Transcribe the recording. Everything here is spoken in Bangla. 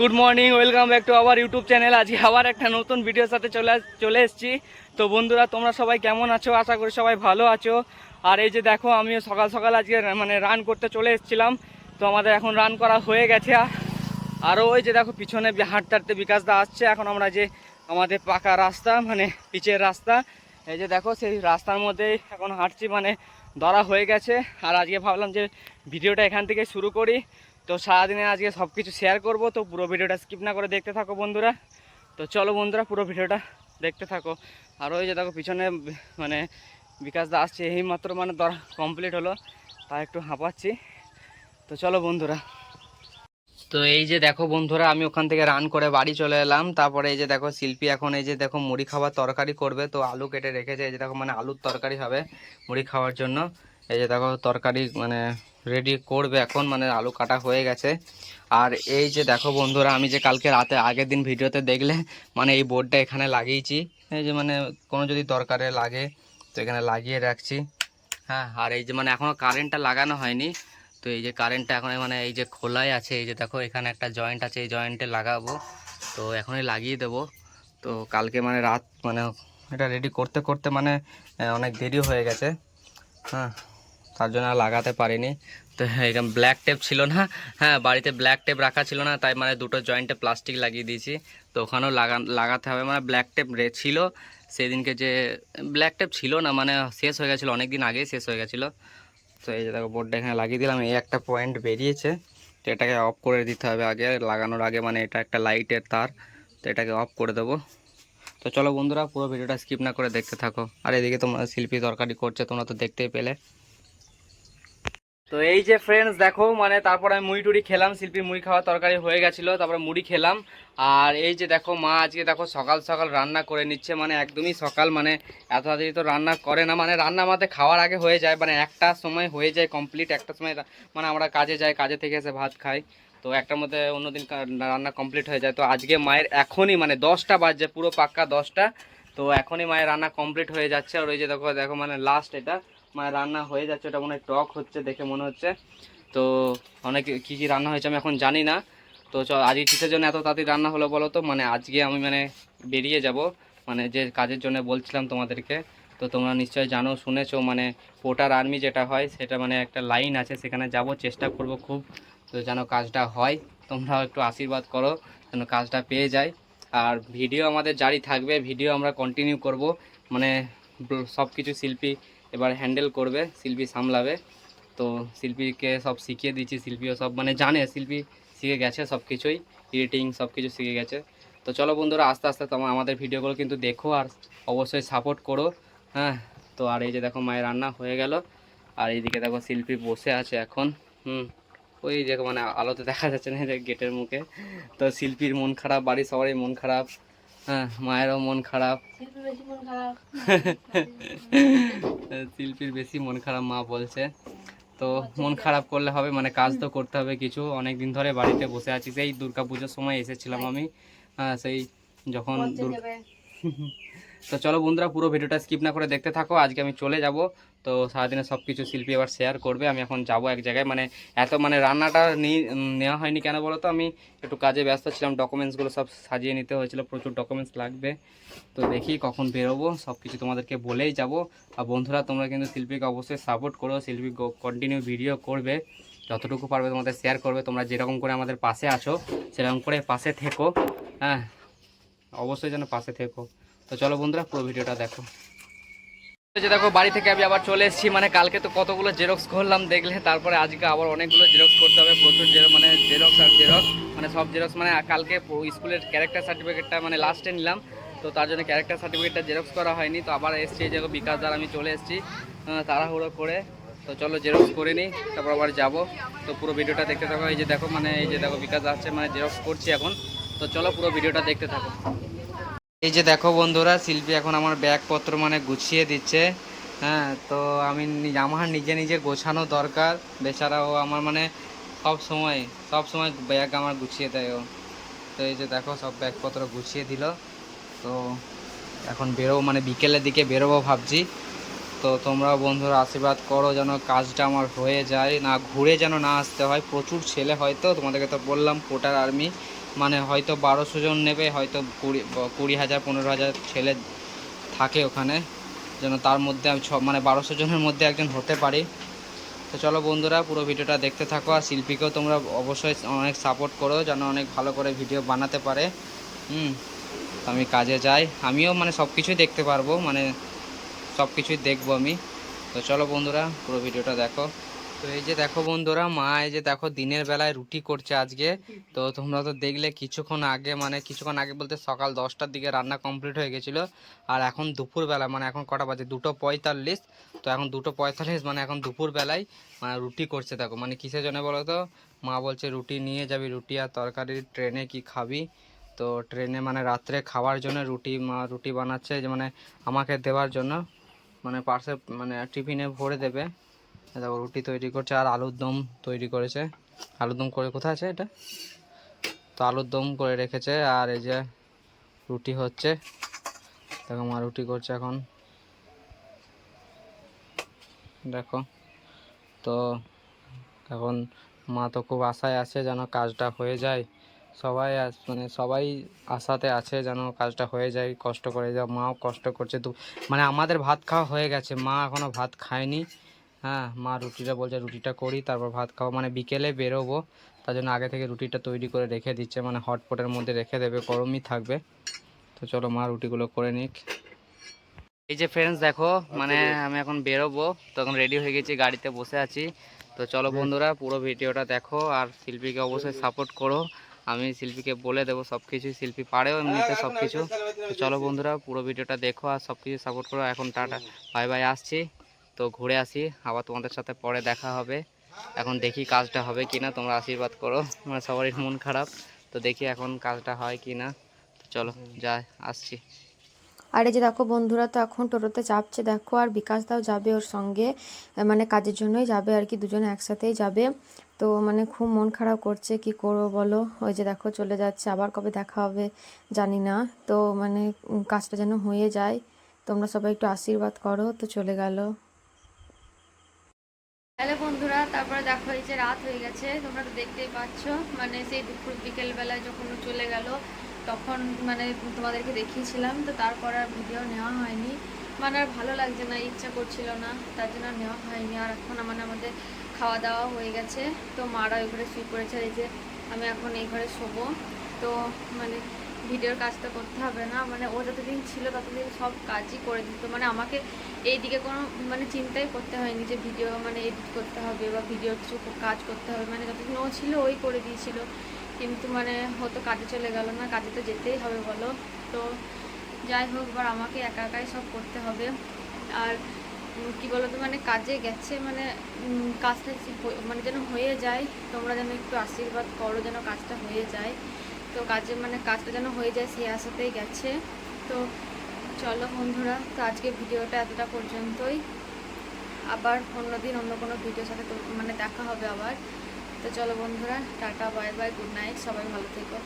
Good morning welcome back to our YouTube channel আজকে আবার একটা নতুন ভিডিওর সাথে চলে চলে এসেছি। তো বন্ধুরা, তোমরা সবাই কেমন আছো? আশা করি সবাই ভালো আছো। আর এই যে দেখো, আমিও সকাল সকাল আজকে মানে রান করতে চলে এসেছিলাম। তো আমাদের এখন রান করা হয়ে গেছে। আর- আরও ওই যে দেখো, পিছনে হাঁটতে হাঁটতে বিকাশদা আসছে। এখন আমরা যে আমাদের পাকা রাস্তা মানে পিচের রাস্তা, এই যে দেখো, সেই রাস্তার মধ্যেই এখন হাঁটছি মানে ধরা হয়ে গেছে। আর আজকে ভাবলাম যে ভিডিওটা এখান থেকে শুরু করি। তো সারাদিনে আজকে সব কিছু শেয়ার করব, তো পুরো ভিডিওটা স্কিপ না করে দেখতে থাকো বন্ধুরা। তো চলো বন্ধুরা, পুরো ভিডিওটা দেখতে থাকো। আর ওই যে দেখো, পিছনে মানে বিকাশ দা আসছে, এই মাত্র মানে ধরা কমপ্লিট হলো তা একটু হাঁপাচ্ছি। তো চলো বন্ধুরা। তো এই যে দেখো বন্ধুরা, আমি ওখান থেকে রান করে বাড়ি চলে এলাম। তারপরে এই যে দেখো, শিল্পী এখন এই যে দেখো, মুড়ি খাওয়ার তরকারি করবে। তো আলু কেটে রেখেছে, এই যে দেখো মানে আলুর তরকারি হবে মুড়ি খাওয়ার জন্য। এই যে দেখো, তরকারি মানে রেডি করবে এখন মানে আলু কাটা হয়ে গেছে। আর এই যে দেখো বন্ধুরা, আমি যে কালকে রাতে আগের দিন ভিডিওতে দেখলে মানে এই বোর্ডটা এখানে লাগিয়েছি। এই যে মানে কোনো যদি দরকারে লাগে, তো এখানে লাগিয়ে রাখছি। হ্যাঁ আর এই যে মানে এখনও কারেন্টটা লাগানো হয়নি। তো এই যে কারেন্টটা এখন মানে এই যে খোলাই আছে, এই যে দেখো এখানে একটা জয়েন্ট আছে, এই জয়েন্টে লাগাবো। তো এখনই লাগিয়ে দেবো। তো কালকে মানে রাত মানে এটা রেডি করতে করতে মানে অনেক দেরি হয়ে গেছে। হ্যাঁ তার জন্য আর লাগাতে পারিনি। তো এরকম ব্ল্যাক টেপ ছিল না। হ্যাঁ বাড়িতে ব্ল্যাক টেপ রাখা ছিল না, তাই মানে দুটো জয়েন্টে প্লাস্টিক লাগিয়ে দিয়েছি। তো ওখানেও লাগা, লাগাতে হবে। মানে ব্ল্যাক টেপ ছিল, সেদিনকে যে ব্ল্যাক টেপ ছিল না মানে শেষ হয়ে গেছিল অনেক দিন আগেই শেষ হয়ে গেছিল। তো এই যে দেখো বোর্ডটা এখানে লাগিয়ে দিলাম। এই একটা পয়েন্ট বেরিয়েছে, তো এটাকে অফ করে দিতে হবে আগে। লাগানোর আগে মানে এটা একটা লাইটের তার, তো এটাকে অফ করে দেবো। তো চলো বন্ধুরা, পুরো ভিডিওটা স্কিপ না করে দেখতে থাকো। আর এদিকে তোমরা শিল্পী দরকারি করছে, তোমরা তো দেখতেই পেলে। তো এই যে ফ্রেন্ডস দেখো মানে তারপরে আমি মুড়ি টুড়ি খেলাম শিল্পীর মুড়ি খাওয়া তরকারি হয়ে গেছিল, তারপরে মুড়ি খেলাম। আর এই যে দেখো, মা আজকে দেখো সকাল সকাল রান্না করে নিচ্ছে মানে একদমই সকাল মানে এত তাড়াতাড়ি তো রান্না করে না মানে রান্না আমাদের খাওয়ার আগে হয়ে যায় মানে একটা সময় হয়ে যায় কমপ্লিট একটা সময় মানে আমরা কাজে যাই, কাজে থেকে এসে ভাত খাই, তো একটার মধ্যে অন্যদিন রান্না কমপ্লিট হয়ে যায়। তো আজকে মায়ের এখনই মানে দশটা বাজছে, পুরো পাক্কা দশটা, তো এখনই মায়ের রান্না কমপ্লিট হয়ে যাচ্ছে, আর ওই যে দেখো দেখো মানে লাস্ট এটা। মানে রান্না হয়ে যাচ্ছে, ওটা মনে হয় টক হচ্ছে দেখে মনে হচ্ছে। তো অনেক কী কী রান্না হয়েছে আমি এখন জানি না। তো চ, আজকে কিসের জন্য এত তাড়াতাড়ি রান্না হলো বলো তো? মানে আজকে আমি মানে বেরিয়ে যাব মানে যে কাজের জন্য বলছিলাম তোমাদেরকে। তো তোমরা নিশ্চয়ই জানো, শুনেছো মানে পোটার আর্মি যেটা হয়, সেটা মানে একটা লাইন আছে, সেখানে যাব, চেষ্টা করব খুব। তো যেন কাজটা হয়, তোমরাও একটু আশীর্বাদ করো, যেন কাজটা পেয়ে যায়। আর ভিডিও আমাদের জারি থাকবে, ভিডিও আমরা কন্টিনিউ করব। মানে সব কিছু শিল্পী এবার হ্যান্ডেল করবে, শিল্পী সামলাবে। তো শিল্পীকে সব শিখিয়ে দিচ্ছি, শিল্পীও সব মানে জানে, শিল্পী শিখে গেছে সব কিছুই এডিটিং সব কিছু শিখে গেছে। তো চলো বন্ধুরা, আস্তে আস্তে তোমার আমাদের ভিডিওগুলো কিন্তু দেখো আর অবশ্যই সাপোর্ট করো হ্যাঁ। তো আর এই যে দেখো মায়ের রান্না হয়ে গেল, আর এইদিকে দেখো শিল্পী বসে আছে এখন, হুম। ওই যে মানে আলোতে দেখা যাচ্ছে না যে গেটের মুখে। তো শিল্পীর মন খারাপ, বাড়ির সবারই মন খারাপ হ্যাঁ মায়েরও মন খারাপ। শিল্পীর বেশি মন খারাপ। মা বলছে। তো মন খারাপ করলে হবে মানে কাজ তো করতে হবে কিছু। অনেক দিন ধরে বাড়িতে বসে আছি সেই দুর্গা পুজোর সময় এসেছিলাম আমি। হ্যাঁ সেই যখন দুর্গা তো চলো বন্ধুরা, পুরো ভিডিওটা স্কিপ না করে দেখতে থাকো। আজকে আমি চলে যাব। তো সারাদিনে সব কিছু শিল্পী এবার শেয়ার করবে। আমি এখন যাব এক জায়গায়। মানে এত মানে রান্নাটা নেওয়া হয়নি কেন বলো তো আমি একটু কাজে ব্যস্ত ছিলাম। ডকুমেন্টসগুলো সব সাজিয়ে নিতে হয়েছিল। প্রচুর ডকুমেন্টস লাগবে। তো দেখি কখন বেরোবো। সব কিছু তোমাদেরকে বলেই যাব। আর বন্ধুরা, তোমরা কিন্তু শিল্পীকে অবশ্যই সাপোর্ট করো। শিল্পী কন্টিনিউ ভিডিও করবে। যতটুকু পারবে তোমাদের শেয়ার করবে। তোমরা যেরকম করে আমাদের পাশে আছো, সেরকম করে পাশে থেকো। হ্যাঁ অবশ্যই যেন পাশে থেকো। তো চলো বন্ধুরা, পুরো ভিডিওটা দেখো। যে দেখো, বাড়ি থেকে আমি আবার চলে এসেছি। মানে কালকে তো কতগুলো জেরক্স করলাম, দেখলে তারপরে আজকে আবার অনেকগুলো জেরক্স করতে হবে। প্রচুর মানে জেরক্স আর জেরক্স মানে সব জেরক্স মানে কালকে স্কুলের ক্যারেক্টার সার্টিফিকেটটা মানে লাস্টে নিলাম। তো তার জন্য ক্যারেক্টার সার্টিফিকেটটা জেরক্স করা হয়নি। তো আবার এসেছি, এই যে বিকাশ দ্বার আমি চলে এসেছি তাড়াহুড়ো করে। তো চলো জেরক্স করে নিই, তারপর আবার যাব। তো পুরো ভিডিওটা দেখতে থাকো। এই যে দেখো মানে এই যে দেখো, বিকাশ আসছে মানে জেরক্স করছি এখন। তো চলো পুরো ভিডিওটা দেখতে থাকো। এই যে দেখো বন্ধুরা, শিল্পী এখন আমার ব্যাগপত্র মানে গুছিয়ে দিচ্ছে। হ্যাঁ তো আমি আমার নিজে নিজে গোছানো দরকার। বেচারা ও আমার মানে সব সময় সব সময় ব্যাগ আমার গুছিয়ে দেয় ও। তো এই যে দেখো, সব ব্যাগপত্র গুছিয়ে দিল। তো এখন বেরোবো মানে বিকেলের দিকে বেরোবো ভাবছি। তো তোমরাও বন্ধুরা আশীর্বাদ করো যেন কাজটা আমার হয়ে যায়। না, ঘুরে যেন না আসতে হয়। প্রচুর ছেলে হয়তো তোমাদেরকে তো বললাম, কোটার আর্মি। মানে হয়তো বারোশো জন নেবে, হয়তো কুড়ি কুড়ি হাজার, পনেরো হাজার ছেলে থাকে ওখানে। যেন তার মধ্যে আমি ছ মানে বারোশো জনের মধ্যে একজন হতে পারি। তো চলো বন্ধুরা, পুরো ভিডিওটা দেখতে থাকো আর শিল্পীকেও তোমরা অবশ্যই অনেক সাপোর্ট করো, যেন অনেক ভালো করে ভিডিও বানাতে পারে। হুম আমি কাজে যাই। আমিও মানে সব কিছুই দেখতে পারব মানে সব কিছুই দেখব আমি। তো চলো বন্ধুরা, পুরো ভিডিওটা দেখো। তো এই যে দেখো বন্ধুরা, মা এই যে দেখো দিনের বেলায় রুটি করছে আজকে। তো তোমরা তো দেখলে কিছুক্ষণ আগে মানে কিছুক্ষণ আগে বলতে সকাল দশটার দিকে রান্না কমপ্লিট হয়ে গেছিল। আর এখন দুপুরবেলা মানে এখন কটা বাজে? দুটো পঁয়তাল্লিশ। তো এখন দুটো পঁয়তাল্লিশ মানে এখন দুপুরবেলায় মানে রুটি করছে দেখো। মানে কিসের জন্য বলো তো? মা বলছে রুটি নিয়ে যাবি, রুটি আর তরকারি, ট্রেনে কি খাবি? তো ট্রেনে মানে রাত্রে খাওয়ার জন্য রুটি, মা রুটি বানাচ্ছে, যে মানে আমাকে দেওয়ার জন্য। মানে পার্সেল মানে টিফিনে ভরে দেবে। দেখো রুটি তৈরি করছে আর আলুর দম তৈরি করেছে। আলুর দম করে কোথায় আছে এটা? তো আলুর দম করে রেখেছে আর এই যে রুটি হচ্ছে। দেখো মা রুটি করছে এখন। দেখো। তো এখন মা তো খুব আশায় আছে যেন কাজটা হয়ে যায়। সবাই মানে সবাই আশাতে আছে যেন কাজটা হয়ে যায়, কষ্ট করে। যা মাও কষ্ট করছে। তো মানে আমাদের ভাত খাওয়া হয়ে গেছে। মা এখনও ভাত খায়নি। হ্যাঁ মা রুটিটা বলছে রুটিটা করি তারপর ভাত খাব। মানে বিকেলে বেরোবো তার জন্য আগে থেকে রুটিটা তৈরি করে রেখে দিচ্ছে মানে হটপটের মধ্যে রেখে দেবে গরমই থাকবে। তো চলো মা রুটিগুলো করে নিক। এই যে ফ্রেন্ডস দেখো মানে আমি এখন বেরোবো তখন রেডি হয়ে গেছি গাড়িতে বসে আছি। তো চলো বন্ধুরা পুরো ভিডিওটা দেখো আর শিল্পীকে অবশ্যই সাপোর্ট করো। আমি শিল্পীকে বলে দেবো সব কিছুই শিল্পী পারেও এমনিতে সব কিছু তো চলো বন্ধুরা পুরো ভিডিওটা দেখো আর সব কিছু সাপোর্ট করো। এখন টাটা বাই বাই আসছি। তো ঘুরে আসি, আবার তোমাদের সাথে পরে দেখা হবে। এখন দেখি কাজটা হবে কি না তোমরা আশীর্বাদ করো মানে সবারই মন খারাপ। তো দেখি এখন কাজটা হয় কি না চলো, যাই, আসছি। আর এই যে দেখো বন্ধুরা, তো এখন টোটোতে চাপছে দেখো আর বিকাশ দাও যাবে ওর সঙ্গে মানে কাজের জন্যই যাবে আর কি, দুজনে একসাথেই যাবে। তো মানে খুব মন খারাপ করছে, কি করব বলো? ওই যে দেখো চলে যাচ্ছে, আবার কবে দেখা হবে জানি না। তো মানে কাজটা যেন হয়ে যায়, তোমরা সবাই একটু আশীর্বাদ করো, তো চলে গেল। তাহলে বন্ধুরা, তারপরে দেখো এই যে রাত হয়ে গেছে। তোমরা তো দেখতেই পাচ্ছ মানে সেই দুপুর বিকেল বেলায় যখন চলে গেল, তখন মানে তোমাদেরকে দেখিয়েছিলাম, তো তারপর আর ভিডিও নেওয়া হয়নি। মানে আর ভালো লাগছে না, ইচ্ছা করছিল না, তার জন্য নেওয়া হয়নি। আর এখন মানে আমাদের খাওয়া দাওয়া হয়ে গেছে, তো মারা ওই ঘরে শুয়ে পড়েছে। এই যে আমি এখন এই ঘরে শোবো, তো মানে ভিডিওর কাজটা করতে হবে না। মানে ও যতদিন ছিল ততদিন সব কাজই করে দিত। মানে আমাকে এইদিকে কোনো মানে চিন্তাই করতে হয়নি যে ভিডিও মানে এডিট করতে হবে বা ভিডিও কিছু কাজ করতে হবে। মানে যতদিন ও ছিল ওই করে দিয়েছিল। কিন্তু মানে ও তো কাজে চলে গেল না, কাজে তো যেতেই হবে বলো। তো যাই হোক, এবার আমাকে একা একাই সব করতে হবে। আর কি বলতো মানে কাজে গেছে মানে কাজটা মানে যেন হয়ে যায়, তোমরা যেন একটু আশীর্বাদ করো যেন কাজটা হয়ে যায়। তো কাজে মানে কাজটা যেন হয়ে যায় সেই আশাতেই গেছে। তো চলো বন্ধুরা, তো আজকে ভিডিওটা এতটা পর্যন্তই। আবার অন্য দিন অন্য কোনো ভিডিওর সাথে মানে দেখা হবে আবার। তো চলো বন্ধুরা, tata, bye bye, good night, সবাই ভালো থেকো।